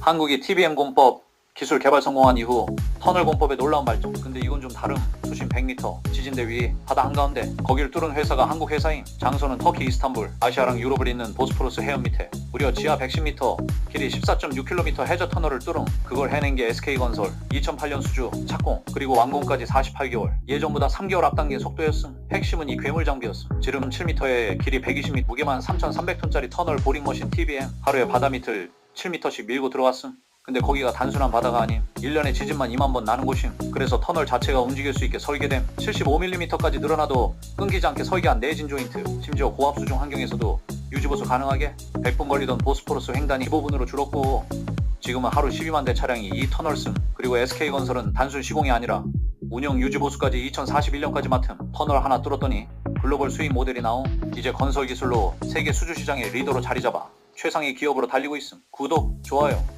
한국이 TBM 공법 기술 개발 성공한 이후 터널 공법의 놀라운 발전. 근데 이건 좀 다름. 수심 100m, 지진대 위, 바다 한가운데. 거길 뚫은 회사가 한국 회사임. 장소는 터키 이스탄불, 아시아랑 유럽을 잇는 보스포러스 해협 밑에. 무려 지하 110m, 길이 14.6km 해저 터널을 뚫음. 그걸 해낸 게 SK건설. 2008년 수주, 착공, 그리고 완공까지 48개월. 예전보다 3개월 앞당긴 속도였음. 핵심은 이 괴물 장비였음. 지름 7m에 길이 120m, 무게만 3,300톤짜리 터널 보링머신 TBM. 하루에 바다 밑을 7m씩 밀고 들어갔음. 근데 거기가 단순한 바다가 아님. 1년에 지진만 2만 번 나는 곳임. 그래서 터널 자체가 움직일 수 있게 설계됨. 75mm까지 늘어나도 끊기지 않게 설계한 내진 조인트 심지어 고압 수중 환경에서도 유지보수 가능하게? 100분 걸리던 보스포러스 횡단이 15분으로 줄었고 지금은 하루 12만 대 차량이 이 터널 쓴 그리고 SK건설은 단순 시공이 아니라 운영 유지 보수까지 2041년까지 맡은 터널 하나 뚫었더니 글로벌 수익 모델이 나옴. 이제 건설 기술로 세계 수주 시장의 리더로 자리 잡아 최상의 기업으로 달리고 있음. 구독 좋아요